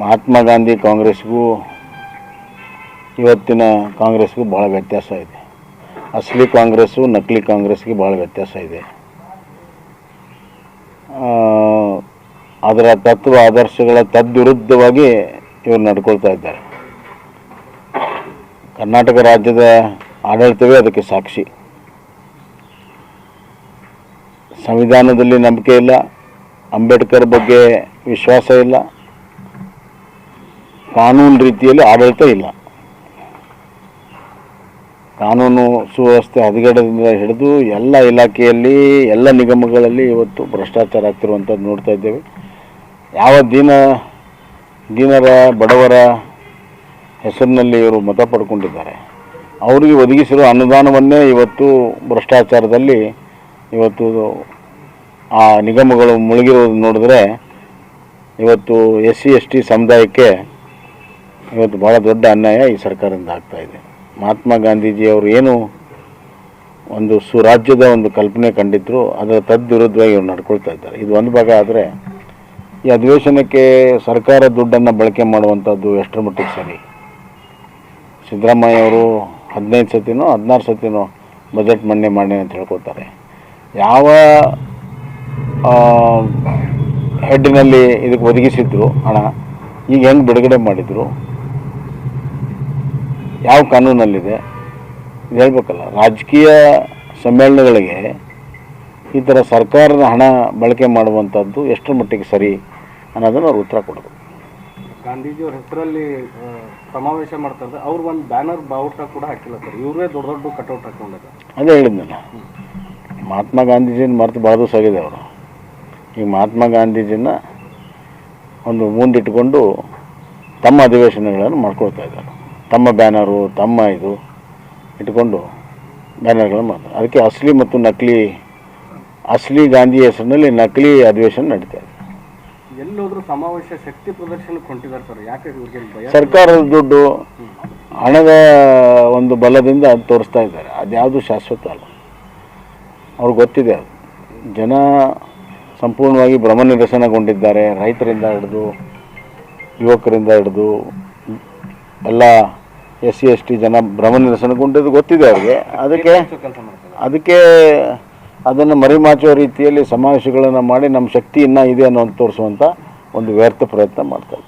ಮಹಾತ್ಮ ಗಾಂಧಿ ಕಾಂಗ್ರೆಸ್ಗೂ ಇವತ್ತಿನ ಕಾಂಗ್ರೆಸ್ಗೂ ಭಾಳ ವ್ಯತ್ಯಾಸ ಇದೆ. ಅಸಲಿ ಕಾಂಗ್ರೆಸ್ಸು ನಕಲಿ ಕಾಂಗ್ರೆಸ್ಗೆ ಭಾಳ ವ್ಯತ್ಯಾಸ ಇದೆ. ಅದರ ತತ್ವ ಆದರ್ಶಗಳ ತದ್ವಿರುದ್ಧವಾಗಿ ಇವರು ನಡ್ಕೊಳ್ತಾ ಇದ್ದಾರೆ. ಕರ್ನಾಟಕ ರಾಜ್ಯದ ಆಡಳಿತವೇ ಅದಕ್ಕೆ ಸಾಕ್ಷಿ. ಸಂವಿಧಾನದಲ್ಲಿ ನಂಬಿಕೆ ಇಲ್ಲ, ಅಂಬೇಡ್ಕರ್ ಬಗ್ಗೆ ವಿಶ್ವಾಸ ಇಲ್ಲ ಕಾನೂನು ರೀತಿಯಲ್ಲಿ ಆಡಳಿತ ಇಲ್ಲ. ಕಾನೂನು ಸುವ್ಯವಸ್ಥೆ ಹದಗೆಡದಿಂದ ಹಿಡಿದು ಎಲ್ಲ ಇಲಾಖೆಯಲ್ಲಿ, ಎಲ್ಲ ನಿಗಮಗಳಲ್ಲಿ ಇವತ್ತು ಭ್ರಷ್ಟಾಚಾರ ಆಗ್ತಿರುವಂಥದ್ದು ನೋಡ್ತಾ ಇದ್ದೇವೆ. ಯಾವ ದೀನ, ದೀನರ ಬಡವರ ಹೆಸರಿನಲ್ಲಿ ಇವರು ಮತ ಪಡ್ಕೊಂಡಿದ್ದಾರೆ. ಅವರಿಗೆ ಒದಗಿಸಿರುವ ಅನುದಾನವನ್ನೇ ಇವತ್ತು ಭ್ರಷ್ಟಾಚಾರದಲ್ಲಿ ಇವತ್ತು ಆ ನಿಗಮಗಳು ಮುಳುಗಿರೋದು ನೋಡಿದ್ರೆ ಇವತ್ತು ಎಸ್ ಸಿ ಎಸ್ ಟಿ ಸಮುದಾಯಕ್ಕೆ ಇವತ್ತು ಭಾಳ ದೊಡ್ಡ ಅನ್ಯಾಯ ಈ ಸರ್ಕಾರದಿಂದ ಆಗ್ತಾ ಇದೆ. ಮಹಾತ್ಮ ಗಾಂಧೀಜಿಯವರು ಏನು ಒಂದು ಸುರಾಜ್ಯದ ಒಂದು ಕಲ್ಪನೆ ಕಂಡಿದ್ರು, ಅದರ ತದ್ವಿರುದ್ಧವಾಗಿ ಇವ್ರು ನಡ್ಕೊಳ್ತಾ ಇದ್ದಾರೆ. ಇದು ಒಂದು ಭಾಗ ಆದರೆ, ಈ ಅಧಿವೇಶನಕ್ಕೆ ಸರ್ಕಾರ ದುಡ್ಡನ್ನು ಬಳಕೆ ಮಾಡುವಂಥದ್ದು ಎಷ್ಟರ ಮಟ್ಟಿಗೆ ಸರಿ? ಸಿದ್ದರಾಮಯ್ಯ ಅವರು ಹದಿನೈದು ಸತಿನೋ, ಹದಿನಾರು ಸತಿನೋ ಬಜೆಟ್ ಮಂಡನೆ ಮಾಡಿ ಅಂತ ಹೇಳ್ಕೊತಾರೆ ಯಾವ ಹೆಡ್ಡಿನಲ್ಲಿ ಇದಕ್ಕೆ ಒದಗಿಸಿದ್ರು ಹಣ, ಈಗ ಹೆಂಗೆ ಬಿಡುಗಡೆ ಮಾಡಿದರು? ಯಾವ ಕಾನೂನಲ್ಲಿದೆ? ಇದು ಹೇಳ್ಬೇಕಲ್ಲ ರಾಜಕೀಯ ಸಮ್ಮೇಳನಗಳಿಗೆ ಈ ಥರ ಸರ್ಕಾರದ ಹಣ ಬಳಕೆ ಮಾಡುವಂಥದ್ದು ಎಷ್ಟರ ಮಟ್ಟಿಗೆ ಸರಿ ಅನ್ನೋದನ್ನು ಅವ್ರು ಉತ್ತರ ಕೊಡೋದು. ಗಾಂಧೀಜಿಯವ್ರ ಹೆಸರಲ್ಲಿ ಸಮಾವೇಶ ಮಾಡ್ತಾರೆ ಅವ್ರು ಒಂದು ಬ್ಯಾನರ್ ಬಾವುಟ ಕೂಡ ಹಾಕಿಲ್ಲ ಸರ್. ಇವರೇ ದೊಡ್ಡ ದೊಡ್ಡ ಕಟೌಟ್ ಹಾಕೊಂಡಿದ್ದಾರೆ ಅದೇ ಹೇಳಿದ್ನಲ್ಲ. ಮಹಾತ್ಮ ಗಾಂಧೀಜಿನ ಮರೆತು ಭಾಳ ದಿವಸ ಆಗಿದೆ ಅವರು. ಈಗ ಮಹಾತ್ಮ ಗಾಂಧೀಜಿನ ಒಂದು ಮುಂದಿಟ್ಟುಕೊಂಡು ತಮ್ಮ ಅಧಿವೇಶನಗಳನ್ನು ಮಾಡ್ಕೊಳ್ತಾ ಇದ್ದಾರೆ. ತಮ್ಮ ಬ್ಯಾನರು ತಮ್ಮ ಇದು ಇಟ್ಕೊಂಡು ಬ್ಯಾನರ್ಗಳನ್ನು ಮಾಡ್ತಾರೆ. ಅದಕ್ಕೆ ಅಸಲಿ ಮತ್ತು ನಕಲಿ ಅಸಲಿ ಗಾಂಧಿ ಹೆಸರಿನಲ್ಲಿ ನಕಲಿ ಅಧಿವೇಶನ ನಡೀತಾ ಇದೆ. ಎಲ್ಲೋದ್ರೂ ಸಮಾವೇಶ ಶಕ್ತಿ ಪ್ರದರ್ಶನಕ್ಕೆ ಹೊಂಟಿದ್ದಾರೆ ಸರ್. ಯಾಕೆ ಇವ್ರಿಗೆ ಭಯ? ಸರ್ಕಾರದ ದುಡ್ಡು ಹಣದ ಒಂದು ಬಲದಿಂದ ಅದು ತೋರಿಸ್ತಾ ಇದ್ದಾರೆ. ಅದ್ಯಾವುದು ಶಾಶ್ವತ ಅಲ್ಲ. ಅವ್ರಿಗೆ ಗೊತ್ತಿದೆ ಅದು. ಜನ ಸಂಪೂರ್ಣವಾಗಿ ಭ್ರಮ ನಿರಸನಗೊಂಡಿದ್ದಾರೆ. ರೈತರಿಂದ ಹಿಡಿದು ಯುವಕರಿಂದ ಹಿಡಿದು ಎಲ್ಲ ಎಸ್ ಸಿ, ಎಸ್ ಟಿ ಜನ ಭ್ರಮ ನಿರಸನಗೊಂಡಿದ್ದು ಗೊತ್ತಿದೆ ಅವರಿಗೆ. ಅದಕ್ಕೆ ಅದಕ್ಕೆ ಅದನ್ನು ಮರಿಮಾಚುವ ರೀತಿಯಲ್ಲಿ ಸಮಾವೇಶಗಳನ್ನು ಮಾಡಿ ನಮ್ಮ ಶಕ್ತಿ ಇನ್ನೂ ಇದೆ ಅನ್ನೋದು ತೋರಿಸುವಂಥ ಒಂದು ವ್ಯರ್ಥ ಪ್ರಯತ್ನ ಮಾಡ್ತಾರೆ